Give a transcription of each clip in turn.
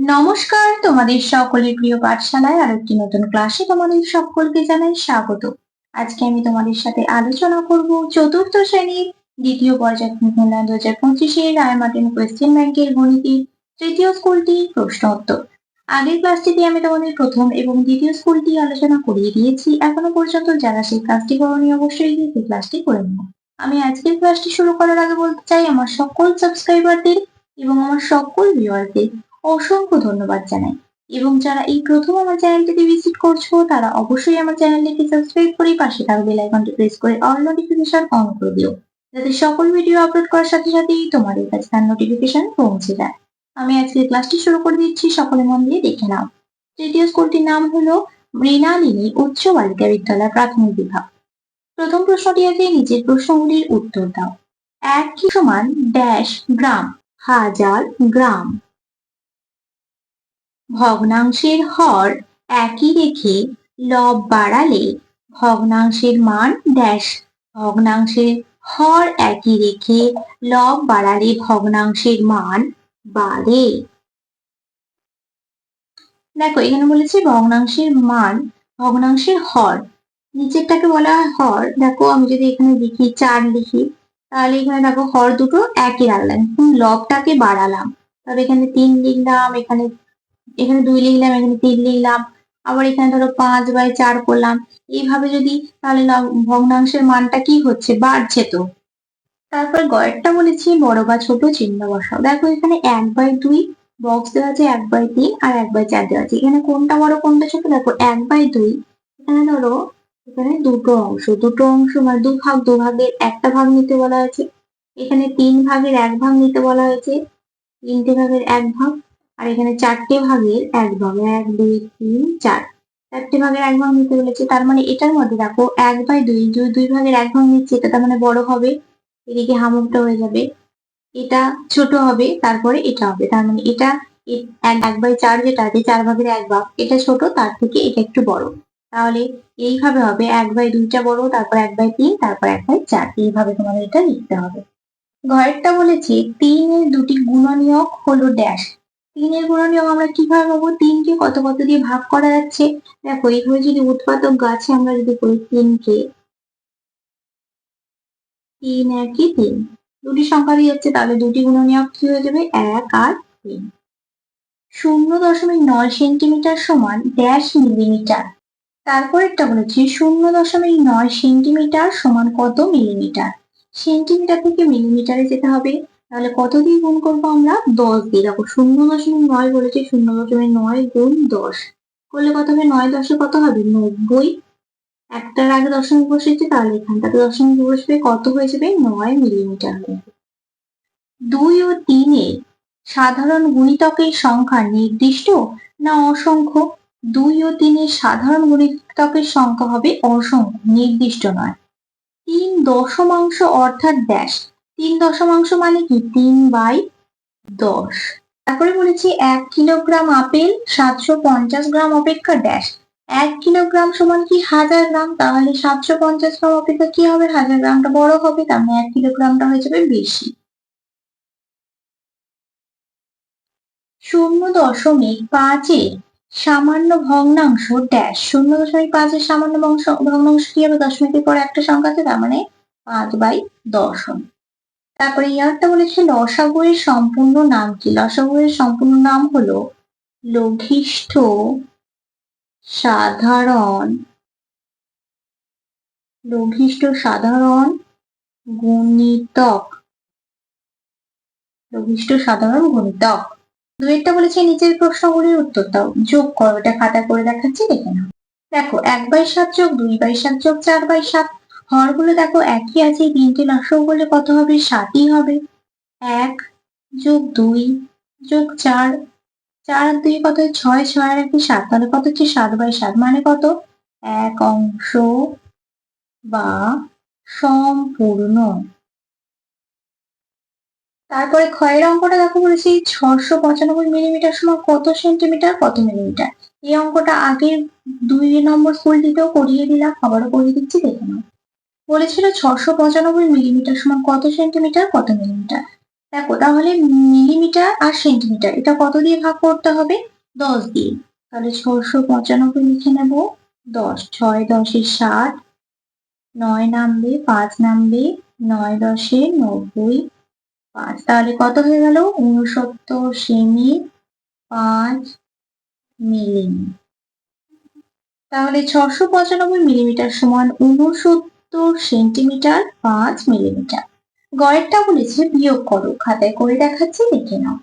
নমস্কার, তোমাদের সকলের প্রিয় পাঠশালায় আর একটি নতুন ক্লাসে তোমাদের সকলকে জানাই স্বাগত। আজকে আমি তোমাদের সাথে আলোচনা করব চতুর্থ শ্রেণির দ্বিতীয় পর্যায় মূল্যায়ন দু হাজার পঁচিশে রায় মার্টিন কোয়েশ্চেন ব্যাংকের গণিতের তৃতীয় স্কুলটি প্রশ্ন উত্তর। আগের ক্লাসটিতে আমি তোমাদের প্রথম এবং দ্বিতীয় স্কুলটি আলোচনা করিয়ে দিয়েছি। এখনও পর্যন্ত যারা সেই ক্লাসটি করনি, অবশ্যই সেই ক্লাসটি করে নেব আমি আজকের ক্লাসটি শুরু করার আগে বলতে চাই, আমার সকল সাবস্ক্রাইবারদের এবং আমার সকল ভিউয়ারদের অসংখ্য ধন্যবাদ জানাই। এবং যারা এই প্রথম আমার চ্যানেলটিতে ভিজিট করছ, তারা অবশ্যই আমার চ্যানেলটিকে সাবস্ক্রাইব করে পাশে থাকা বেল আইকনটি প্রেস করে অল নোটিফিকেশন অন করে দিও। যাতে সকল ভিডিও আপলোড করার সাথে সাথেই তোমাদের কাছে তার নোটিফিকেশন পৌঁছে যায়। আমি আজকে ক্লাসটি শুরু করে দিচ্ছি, সকলে মন দিয়ে দেখে নাও। তৃতীয় স্কুলটির নাম হলো মৃণালিনী উচ্চ বালিকা বিদ্যালয় প্রাথমিক বিভাগ। প্রথম প্রশ্নটি আছে, নিচের প্রশ্নগুলির উত্তর দাও। এক সমান ড্যাশ গ্রাম হাজার গ্রাম ভগ্নাংশের হর একই রেখে লব বাড়ালে ভগ্নাংশের মান ড্যাশ ভগ্নাংশের হর একই রেখে লব বাড়ালে ভগ্নাংশের মান বাড়ে। দেখো, এখানে বলেছে ভগ্নাংশের মান, ভগ্নাংশের হর। নিচেরটাকে বলা হয় হর। দেখো, আমি যদি এখানে লিখি, চার লিখি, তাহলে এখানে দেখো হর দুটো একই রাখলাম লবটাকে বাড়ালাম। তবে এখানে তিন লিখলাম, এখানে এখানে দুই লিখলাম, এখানে তিন লিখলাম, আবার এখানে ধরো পাঁচ বাই চার করলাম। এইভাবে যদি তাহলে ভগ্নাংশের মানটা কি হচ্ছে? বাড়ছে তো। তারপর গয়েরটা বলেছি, বড় বা ছোট চিহ্ন বসাও। দেখো এখানে এক বাই দুই বক্স দেওয়া আছে, এক বাই তিন আর এক বাই চার দেওয়া আছে। এখানে কোনটা বড়, কোনটা ছোট? দেখো এক বাই দুই, এখানে ধরো এখানে দুটো অংশ। দুটো অংশ মানে দু ভাগ দু ভাগের একটা ভাগ নিতে বলা হয়েছে। এখানে তিন ভাগের এক ভাগ নিতে বলা হয়েছে। তিনটে ভাগের এক ভাগ। আর এখানে চারটে ভাগের এক ভাগ এক, দুই, তিন, চার। চারটে ভাগের এক ভাগ নিতে বলেছে, তার মানে এটার মধ্যে দেখো এক বাই দুই দুই ভাগের এক ভাগ নিচ্ছে, এটা তার মানে বড় হবে, এদিকে হামুকটা হয়ে যাবে, এটা ছোট হবে, তারপরে এটা হবে, তার মানে এটা এক বাই চার যেটা আছে, চার ভাগের এক ভাগ, এটা ছোট, তার থেকে এটা একটু বড়। তাহলে এইভাবে হবে, এক বাই দুইটা বড়, তারপর এক বাই তিন, তারপর এক বাই চার, এইভাবে তোমাদের এটা লিখতে হবে। ঘরেরটা বলেছে তিনের দুটি গুণনীয়ক হলো ড্যাশ। তিনের গুণনীয়ক আমরা কীভাবে পাবো তিনকে কত কত দিয়ে ভাগ করা যাচ্ছে? দেখো এইভাবে যদি উৎপাদক গাছে আমরা যদি করি তিনকে, তিন একই তিন, দুটি সংখ্যা দিয়ে যাচ্ছে, তাহলে দুটি গুণনীয়ক কি হয়ে যাবে? এক আর তিন। শূন্য দশমিক নয় সেন্টিমিটার সমান ড্যাশ মিলিমিটার তারপরেরটা বলেছি, শূন্য দশমিক নয় সেন্টিমিটার সমান কত মিলিমিটার? সেন্টিমিটার থেকে মিলিমিটারে যেতে হবে। তাহলে কত দিয়ে গুণ করব আমরা? দশ দিয়ে। দেখো, শূন্য দশমিক নয় বলেছে, শূন্য দশমিক নয় গুণ দশ। করলে কত হবে? নয় দশে কত হবে? নব্বই। একটার আগে দশমিক বসেছে, তাহলে এখানটাতে দশমিক বসবে। কত হয়ে যাবে নয় মিলিমিটার হয়ে যাবে দুই ও তিনে সাধারণ গুণিতকের সংখ্যা নির্দিষ্ট না অসংখ্য? দুই ও তিনের সাধারণ গুণিতকের সংখ্যা হবে অসংখ্য, নির্দিষ্ট নয়। তিন দশমাংশ অর্থাৎ ড্যাশ তিন দশমাংশ মানে কি? তিন বাই দশ। তারপরে বলেছি এক কিলোগ্রাম আপেল, সাতশো পঞ্চাশ গ্রাম অপেক্ষা ড্যাশ। এক কিলোগ্রাম সমান কি হাজার গ্রাম? তাহলে সাতশো পঞ্চাশ গ্রাম অপেক্ষা কি হবে? হাজার গ্রামটা বড় হবে, তার মানে এক কিলোগ্রামটা হয়ে যাবে বেশি। শূন্য দশমিক পাঁচের সামান্য ভগ্নাংশ ড্যাশ। শূন্য দশমিক পাঁচের সামান্য ভগ্নাংশ কি হবে? দশমিকের পর একটা সংখ্যা আছে, তার মানে পাঁচ বাই দশ হবে। তারপরে ইয়ারটা বলেছে লসাগু এর সম্পূর্ণ নাম কি? লসাগু এর সম্পূর্ণ নাম হলো লঘিষ্ঠ সাধারণ লঘিষ্ঠ সাধারণ গুণিতক। লঘিষ্ঠ সাধারণ গুণিতক। দুয়েরটা বলেছে, নিচের প্রশ্নগুলির উত্তর দাও। যোগ করো, এটা খাতা করে দেখাচ্ছি, দেখে নাও। দেখো, এক বাই সাত যোগ দুই বাই সাত যোগ চার বাই সাত হরগুলো দেখো একই আছে তিনটে লসক বলে কত হবে? সাতই হবে। এক যোগ দুই যোগ চার। চার আর দুই কত ছয়। ছয় আর একই সাত। তাহলে কত হচ্ছে? সাত বাই সাত। মানে কত? এক অংশ বা সম্পূর্ণ। তারপরে ক্ষয়ের অঙ্কটা দেখো বলেছি, ছশো পঁচানব্বই মিলিমিটার সমান কত সেন্টিমিটার কত মিলিমিটার এই অঙ্কটা আগের দুই নম্বর স্কুলটিতেও করিয়ে দিলাম, আবারও করিয়ে দিচ্ছি, দেখে নাও। বলেছিল ছশো পঁচানব্বই মিলিমিটার সমান কত সেন্টিমিটার? কত মিলিমিটার? দেখো, তাহলে মিলিমিটার আর সেন্টিমিটার, এটা কত দিয়ে ভাগ করতে হবে? দশ দিয়ে। তাহলে ছশো পঁচানব্বই লিখে নেব। দশ, ছয় দশে ষাট, নয় নামবে, পাঁচ নামবে, নয় দশে নব্বই, পাঁচ। তাহলে কত হয়ে গেল? উনসত্তর সেমি পাঁচ মিলিমি তাহলে ছশো পঁচানব্বই মিলিমিটার সমান উনসত্তর সেন্টিমিটার পাঁচ মিলিমিটার। গড়েরটা বলেছে বিয়োগ করো, খাতায় করে দেখাচ্ছি দেখে নাও।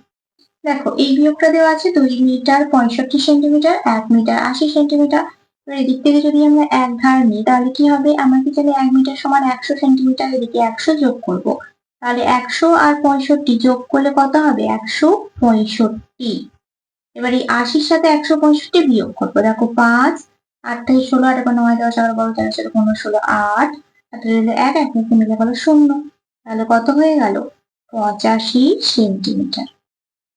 দেখো, এই বিয়োগটা দেওয়া আছে দুই মিটার পঁয়ষট্টি সেন্টিমিটার, এক মিটার আশি সেন্টিমিটার। এবার এদিক থেকে যদি আমরা এক ধার নিই, তাহলে কি হবে? আমরা কি জানি এক মিটার সমান একশো সেন্টিমিটার, এদিকে একশো যোগ করব। তাহলে একশো আর পঁয়ষট্টি যোগ করলে কত হবে? একশো পঁয়ষট্টি। এবার এই আশির সাথে একশো পঁয়ষট্টি বিয়োগ করব। দেখো, পাঁচ আঠাশ ষোলো, আট এবার নয়, দশ, এগারো, বারো, তেরো, চোদ্দ, পনেরো, ষোলো, আট। আঠাশ হলো এক এক একে মিলে গেল শূন্য। তাহলে কত হয়ে গেল? পঁচাশি সেন্টিমিটার।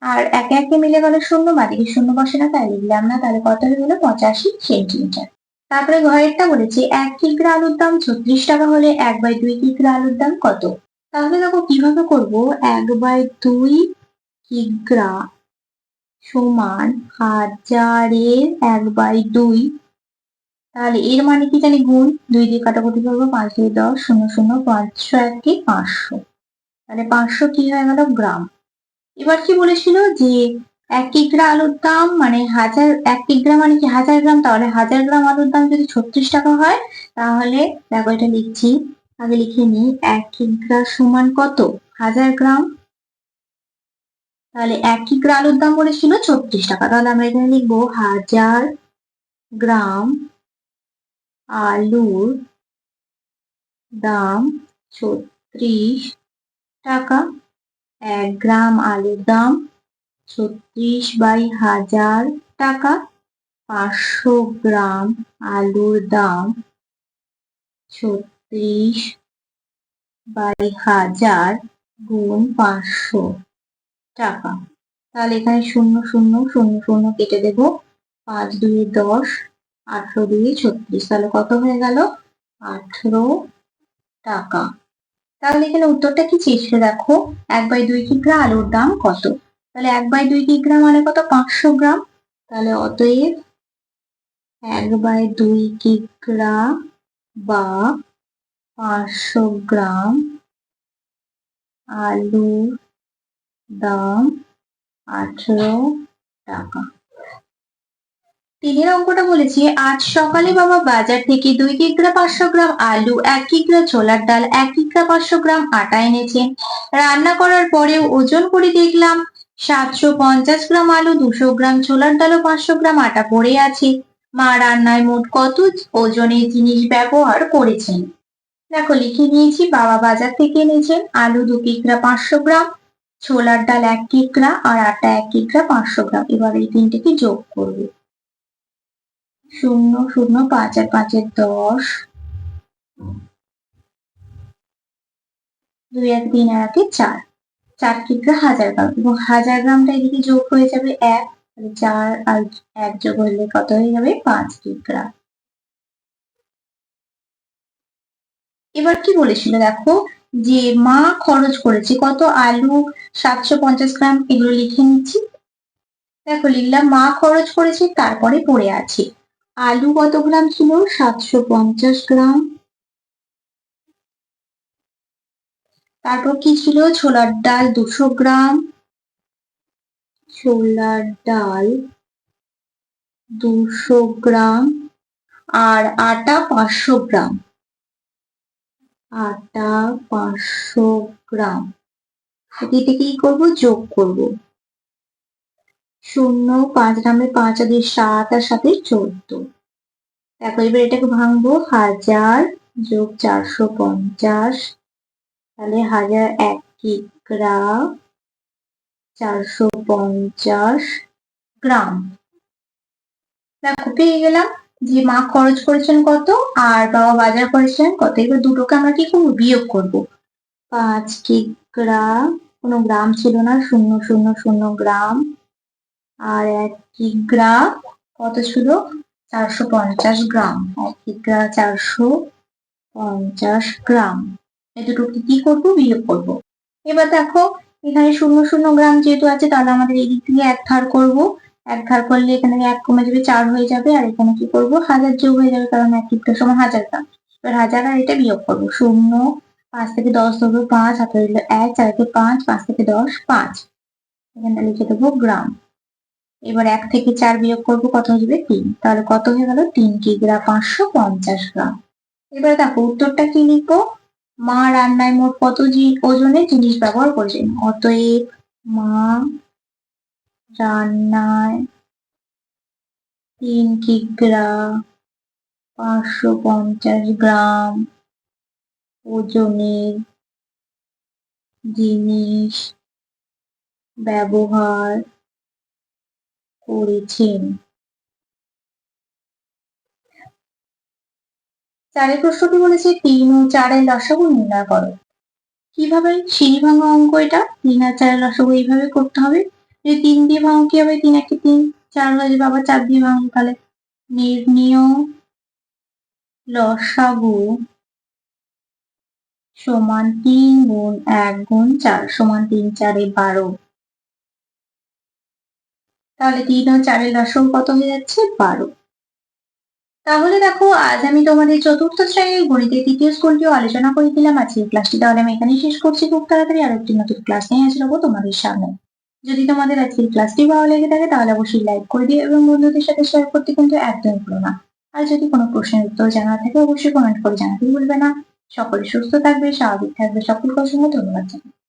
আর একে একে মিলে গেল শূন্য, বাদিকে শূন্য বসে না, তাই লিখলাম না। তাহলে কত হয়ে গেল? পঁচাশি সেন্টিমিটার। তারপরে ঘরেরটা বলেছে, এক কিগ্রা আলুর দাম ছত্রিশ টাকা হলে এক বাই দুই কিগ্রা আলুর দাম কত? তাহলে দেখো কীভাবে করব? এক বাই দুই কিগ্রা সমান হাজারের এক বাই দুই তাহলে এর মানে কি জানি গুণ? দুই দিয়ে কাটাকুটি করব, পাঁচ দুই দশ, শূন্য শূন্য, পাঁচশো একটি পাঁচশো। তাহলে পাঁচশো কি হয়ে গেল? গ্রাম। এবার কি বলেছিল যে এক কিগ্রা আলুর দাম মানে হাজার, এক কিগ্রা মানে কি হাজার গ্রাম? তাহলে হাজার গ্রাম আলুর দাম যদি ছত্রিশ টাকা হয়, তাহলে দেখো এটা লিখছি। আগে লিখে নিই। এক কিগ্রা সমান কত? হাজার গ্রাম। তাহলে এক কিগ্রা আলুর দাম বলেছিল ছত্রিশ টাকা। তাহলে আমরা এখানে লিখব হাজার গ্রাম আলুর দাম ছত্রিশ টাকা। এক গ্রাম আলুর দাম ছত্রিশ বাই হাজার টাকা। পাঁচশো গ্রাম আলুর দাম ছত্রিশ বাই হাজার গুণ পাঁচশো টাকা। তাহলে এখানে শূন্য শূন্য শূন্য শূন্য কেটে দেব। পাঁচ, দুই, দশ আঠেরো দুই ছত্রিশ। তাহলে কত হয়ে গেল? আঠেরো টাকা। তাহলে এখানে উত্তরটা কি চেয়েছিল দেখো? এক বাই দুই কিগ্রা আলুর দাম কত? তাহলে এক বাই দুই কিগ্রা মানে কত? পাঁচশো গ্রাম। তাহলে অতএব এক বাই দুই কিগ্রা বা পাঁচশো গ্রাম আলুর দাম আঠেরো টাকা। তিনের অঙ্কটা বলেছে, আজ সকালে বাবা বাজার থেকে দুই কিগ্রা পাঁচশো গ্রাম আলু, এক কিগ্রা ছোলার ডাল, এক কিগ্রা পাঁচশো গ্রাম আটা এনেছেন রান্না করার পরেও ওজন করে দেখলাম, সাতশো পঞ্চাশ গ্রাম আলু, দুশো গ্রাম ছোলার ডাল ও পাঁচশো গ্রাম আটা পড়ে আছে। মা রান্নায় মোট কত ওজনের জিনিস ব্যবহার করেছেন? দেখো, লিখে নিয়েছি, বাবা বাজার থেকে এনেছেন আলু দু কিগ্রা পাঁচশো গ্রাম, ছোলার ডাল এক কিগ্রা আর আটা এক কিগ্রা পাঁচশো গ্রাম। এবার এই তিনটেকে যোগ করব। শূন্য শূন্য, পাঁচ আর পাঁচের দশ। দুই এক তিন আর একে চার। চার কিগ্রা হাজার গ্রাম। এবং হাজার গ্রামটা এদিকে যোগ হয়ে যাবে এক। চার আর এক যোগ হলে কত হয়ে যাবে? পাঁচ কিগ্রা। এবার কি বলেছিল দেখো? যে মা খরচ করেছে কত? আলু সাতশো পঞ্চাশ গ্রাম। এগুলো লিখে নিচ্ছি। দেখো লিখলাম, মা খরচ করেছে, তারপরে পড়ে আছে। আলু কত গ্রাম ছিল? সাতশো পঞ্চাশ গ্রাম। তারপর কি ছিল? ছোলার ডাল দুশো গ্রাম। ছোলার ডাল দুশো গ্রাম আর আটা পাঁচশো গ্রাম। আটা পাঁচশো গ্রাম। এটিতে কি করব? যোগ করব। শূন্য, পাঁচ গ্রামে পাঁচ, আর সাত, আর সাথে চোদ্দ। দেখো এবার এটাকে ভাঙবো, হাজার যোগ চারশো পঞ্চাশ। তাহলে হাজার এক কিগ্রা চারশো পঞ্চাশ গ্রাম। দেখো, পেয়ে গেলাম যে মা খরচ করেছেন কত, আর বাবা বাজার করেছেন কত। এবার দুটোকে আমরা কি করব? বিয়োগ করব। পাঁচ কিগ্রা কোনো গ্রাম ছিল না, শূন্য শূন্য শূন্য গ্রাম। আর এক কিগ্রা কত ছিল? চারশো পঞ্চাশ গ্রাম। এক কিগ্রা চারশো পঞ্চাশ গ্রাম। এই দুটোকে কি করব? বিয়োগ করব। এবার দেখো, এখানে শূন্য শূন্য গ্রাম যেহেতু আছে, তাহলে আমাদের এই দিক থেকে এক ধার করব। এক ধার করলে এখানে এক কমে যাবে চার হয়ে যাবে, আর এখানে কি করব? হাজার যোগ হয়ে যাবে, কারণ এক লিটার সমান হাজার গ্রাম। এবার হাজার আর এটা বিয়োগ করব। শূন্য, পাঁচ থেকে দশ ধরবো পাঁচ হাতে দিল এক, চার থেকে পাঁচ পাঁচ থেকে দশ, পাঁচ। এখানে লিখে দেবো গ্রাম। এবার এক থেকে চার বিয়োগ করব কত যাবে তিন? তাহলে কত হয়ে গেল তিন কিগ্রা পাঁচশো পঞ্চাশ গ্রাম। এবার দেখো উত্তরটা কি লিখব? মা রান্নায় মোট কত ওজনের জিনিস ব্যবহার করেছেন? অতএব মা রান্নায় তিন কিগ্রা পাঁচশো পঞ্চাশ গ্রাম ওজনের জিনিস ব্যবহার করেছেন। চারের প্রশ্নটি বলেছে, তিন ও চারের লসাগু নির্ণয় করো। কীভাবে? সিঁড়ি ভাঙা অঙ্ক এটা। তিন আর চারের লসাগু এইভাবে করতে হবে। যদি তিন দিয়ে ভাঙো, কি হবে? তিন একটি তিন, চার হয়ে যাবে আবার চার দিয়ে ভাঙো, তাহলে নির্ণীয় লসাগু সমান তিন গুণ এক গুণ চার, সমান তিন চারে বারো। তাহলে তিন ও চারের লসাগু কত হয়ে যাচ্ছে? বারো। তাহলে দেখো, আজ আমি তোমাদের চতুর্থ শ্রেণির গণিতের তৃতীয় স্কুলটিও আলোচনা করে দিলাম। আজকের ক্লাসটি তাহলে আমি এখানেই শেষ করছি। খুব তাড়াতাড়ি আর একটি নতুন ক্লাস নিয়ে আসব তোমাদের সামনে। যদি তোমাদের আজকের ক্লাসটি ভালো লেগে থাকে, তাহলে অবশ্যই লাইক করে দিও এবং বন্ধুদের সাথে শেয়ার করতে কিন্তু একদমই ভুলো না। আর যদি কোনো প্রশ্নের উত্তর জানা থাকে, অবশ্যই কমেন্ট করে জানাতে ভুলবে না। সকলে সুস্থ থাকবে, স্বাভাবিক থাকবে। সকলকে অসংখ্য ধন্যবাদ জানাই।